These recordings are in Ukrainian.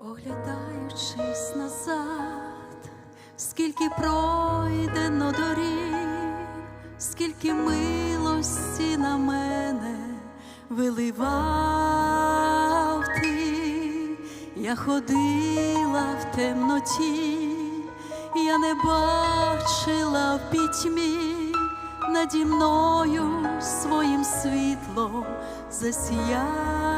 Оглядаючись назад, скільки пройдено доріг, скільки милості на мене виливав ти, я ходила в темноті, я не бачила в пітьмі, наді мною своїм світлом засіяв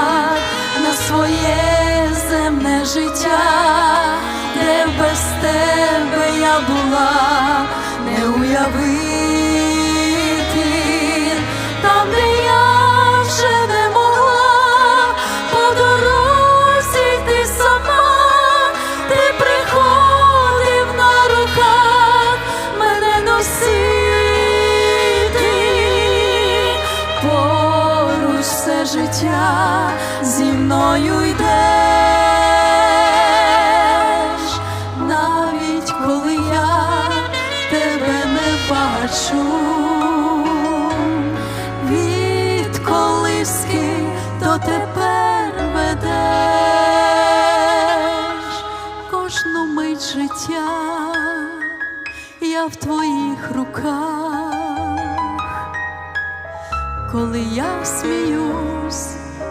своє земне життя, де без тебе я була, не уявити, зі мною йдеш, навіть коли я тебе не бачу, від колиски до тепер ведеш. Кожну мить життя, я в твоїх руках. Коли я сміюсь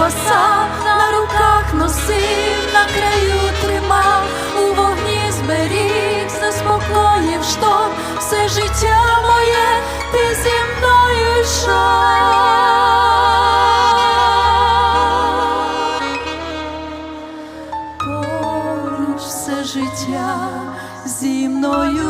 Воді спасав, на руках носив, на краю тримав, у вогні зберіг, заспокоїв шторм, все життя моє, ти зі мною йшов. Поруч все життя зі мною